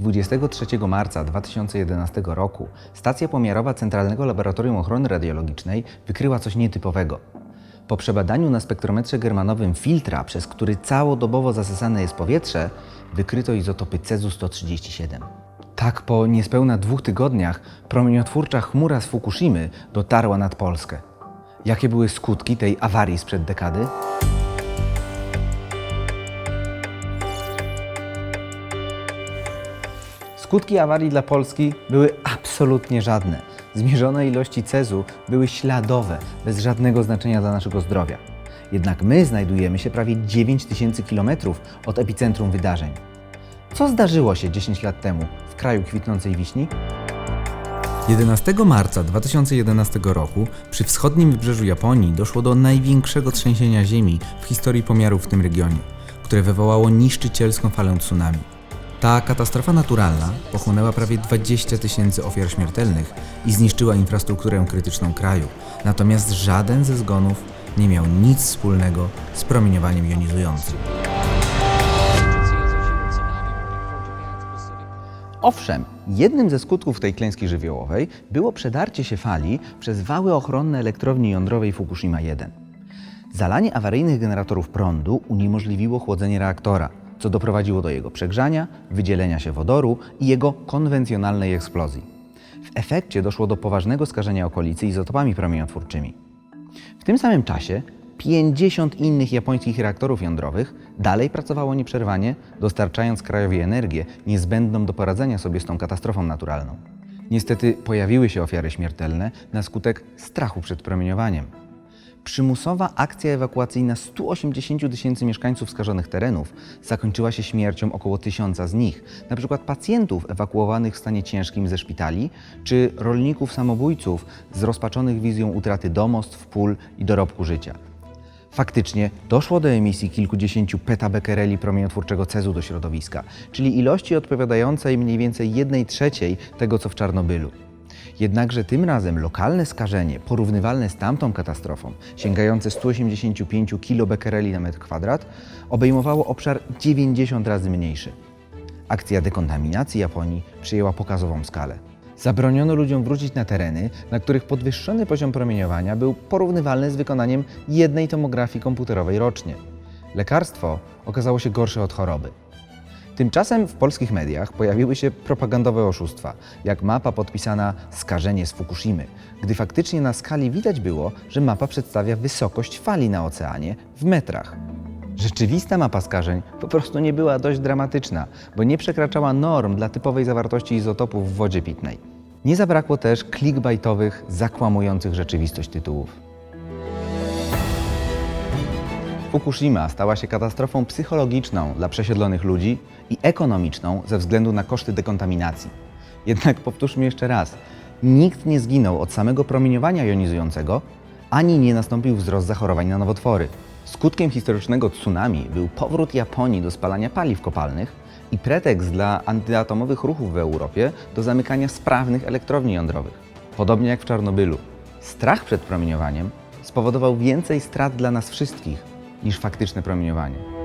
23 marca 2011 roku stacja pomiarowa Centralnego Laboratorium Ochrony Radiologicznej wykryła coś nietypowego. Po przebadaniu na spektrometrze germanowym filtra, przez który całodobowo zasysane jest powietrze, wykryto izotopy Cezu-137. Tak po niespełna dwóch tygodniach promieniotwórcza chmura z Fukushimy dotarła nad Polskę. Jakie były skutki tej awarii sprzed dekady? Skutki awarii dla Polski były absolutnie żadne. Zmierzone ilości cezu były śladowe, bez żadnego znaczenia dla naszego zdrowia. Jednak my znajdujemy się prawie 9000 km od epicentrum wydarzeń. Co zdarzyło się 10 lat temu w kraju kwitnącej wiśni? 11 marca 2011 roku przy wschodnim wybrzeżu Japonii doszło do największego trzęsienia ziemi w historii pomiarów w tym regionie, które wywołało niszczycielską falę tsunami. Ta katastrofa naturalna pochłonęła prawie 20 tysięcy ofiar śmiertelnych i zniszczyła infrastrukturę krytyczną kraju, natomiast żaden ze zgonów nie miał nic wspólnego z promieniowaniem jonizującym. Owszem, jednym ze skutków tej klęski żywiołowej było przedarcie się fali przez wały ochronne elektrowni jądrowej Fukushima 1. Zalanie awaryjnych generatorów prądu uniemożliwiło chłodzenie reaktora, co doprowadziło do jego przegrzania, wydzielenia się wodoru i jego konwencjonalnej eksplozji. W efekcie doszło do poważnego skażenia okolicy izotopami promieniotwórczymi. W tym samym czasie 50 innych japońskich reaktorów jądrowych dalej pracowało nieprzerwanie, dostarczając krajowi energię niezbędną do poradzenia sobie z tą katastrofą naturalną. Niestety pojawiły się ofiary śmiertelne na skutek strachu przed promieniowaniem. Przymusowa akcja ewakuacyjna 180 tysięcy mieszkańców skażonych terenów zakończyła się śmiercią około tysiąca z nich, np. pacjentów ewakuowanych w stanie ciężkim ze szpitali, czy rolników samobójców zrozpaczonych wizją utraty domostw, pól i dorobku życia. Faktycznie doszło do emisji kilkudziesięciu petabekereli promieniotwórczego cezu do środowiska, czyli ilości odpowiadającej mniej więcej 1 trzeciej tego, co w Czarnobylu. Jednakże tym razem lokalne skażenie, porównywalne z tamtą katastrofą, sięgające 185 kilobekereli na metr kwadrat, obejmowało obszar 90 razy mniejszy. Akcja dekontaminacji Japonii przyjęła pokazową skalę. Zabroniono ludziom wrócić na tereny, na których podwyższony poziom promieniowania był porównywalny z wykonaniem jednej tomografii komputerowej rocznie. Lekarstwo okazało się gorsze od choroby. Tymczasem w polskich mediach pojawiły się propagandowe oszustwa, jak mapa podpisana skażenie z Fukushimy, gdy faktycznie na skali widać było, że mapa przedstawia wysokość fali na oceanie w metrach. Rzeczywista mapa skażeń po prostu nie była dość dramatyczna, bo nie przekraczała norm dla typowej zawartości izotopów w wodzie pitnej. Nie zabrakło też clickbaitowych, zakłamujących rzeczywistość tytułów. Fukushima stała się katastrofą psychologiczną dla przesiedlonych ludzi i ekonomiczną ze względu na koszty dekontaminacji. Jednak powtórzmy jeszcze raz, nikt nie zginął od samego promieniowania jonizującego, ani nie nastąpił wzrost zachorowań na nowotwory. Skutkiem historycznego tsunami był powrót Japonii do spalania paliw kopalnych i pretekst dla antyatomowych ruchów w Europie do zamykania sprawnych elektrowni jądrowych. Podobnie jak w Czarnobylu, strach przed promieniowaniem spowodował więcej strat dla nas wszystkich niż faktyczne promieniowanie.